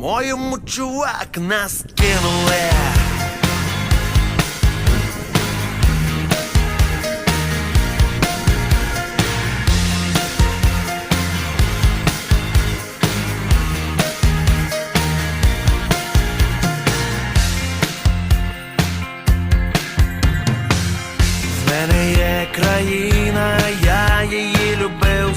По-моєму, чувак, нас кинули. В мене є країна, я її любив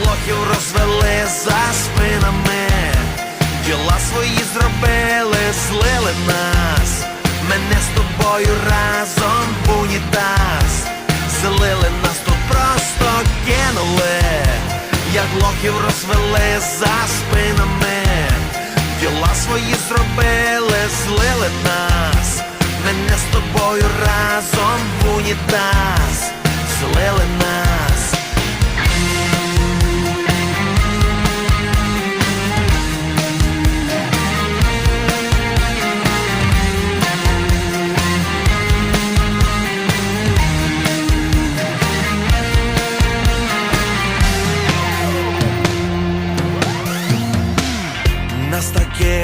як лохів розвели за спинами, діла свої зробили, злили нас, мене з тобою разом в унітаз. Злили нас тут просто кинули, як лохів розвели за спинами, діла свої зробили, злили нас, мене з тобою разом в унітаз, злили нас.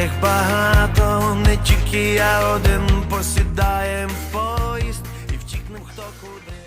Таких багато, не тільки я один посідаєм поїзд і втікнем хто куди.